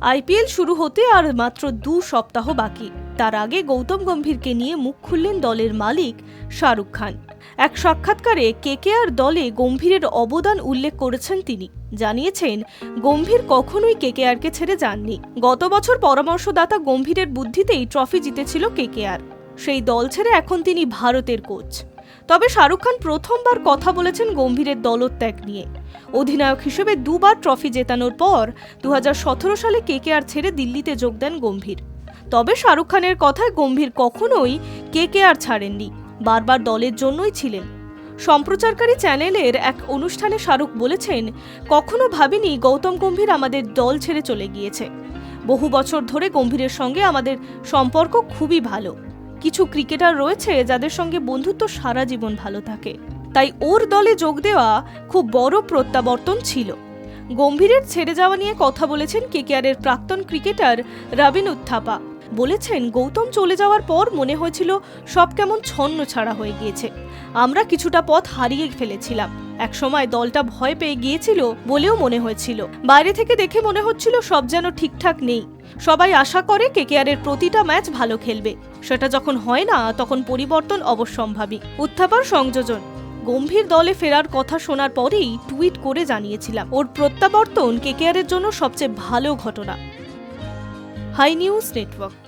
IPL শুরু হতে আর মাত্র দু সপ্তাহ বাকি। তার আগে গৌতম গম্ভীরকে নিয়ে মুখ খুললেন দলের মালিক শাহরুখ খান। এক সাক্ষাৎকারে কেকেআর দলে গম্ভীরের অবদান উল্লেখ করেছেন তিনি। জানিয়েছেন, গম্ভীর কখনোই কেকেআরকে ছেড়ে যাননি। গত বছর পরামর্শদাতা গম্ভীরের বুদ্ধিতেই ট্রফি জিতেছিল কেকেআর। সেই দল ছেড়ে এখন তিনি ভারতের কোচ। তবে শাহরুখ খান প্রথমবার কথা বলেছেন গম্ভীরের দলত্যাগ নিয়ে। অধিনায়ক হিসেবে দুবার ট্রফি জেতানোর পর দু হাজার সতেরো সালে কেকেআর ছেড়ে দিল্লিতে যোগ দেন গম্ভীর। তবে শাহরুখ খানের কথায় গম্ভীর কখনোই কেকেআর ছাড়েননি, বারবার দলের জন্যই ছিলেন। সম্প্রচারকারী চ্যানেলের এক অনুষ্ঠানে শাহরুখ বলেছেন, কখনো ভাবিনি গৌতম গম্ভীর আমাদের দল ছেড়ে চলে গিয়েছে। বহু বছর ধরে গম্ভীরের সঙ্গে আমাদের সম্পর্ক খুবই ভালো। কিছু ক্রিকেটার রয়েছে যাদের সঙ্গে বন্ধুত্ব সারা জীবন ভালো থাকে। তাই ওর দলে যোগ দেওয়া খুব বড় প্রত্যাবর্তন ছিল। গম্ভীরের ছেড়ে যাওয়া নিয়ে কথা বলেছেন কেকেআরের প্রাক্তন ক্রিকেটার রবিন উত্থাপা। বলেছেন, গৌতম চলে যাওয়ার পর মনে হয়েছিল সব কেমন ছন্ন ছাড়া হয়ে গিয়েছে। আমরা কিছুটা পথ হারিয়ে ফেলেছিলাম। একসময় দলটা ভয় পেয়ে গিয়েছিল বলেও মনে হয়েছিল। বাইরে থেকে দেখে মনে হচ্ছিল সব যেন ঠিকঠাক নেই। সবাই আশা করে কেকেআরের প্রতিটা ম্যাচ ভালো খেলবে। সেটা যখন হয় না, তখন পরিবর্তন অবশ্যম্ভাবী। উত্থাপার সংযোজন। গম্ভীর দলে ফেরার কথা শোনার পরেই টুইট করে জানিয়েছিলাম, ওর প্রত্যাবর্তন কেকেআরের জন্য সবচেয়ে ভালো ঘটনা। High news network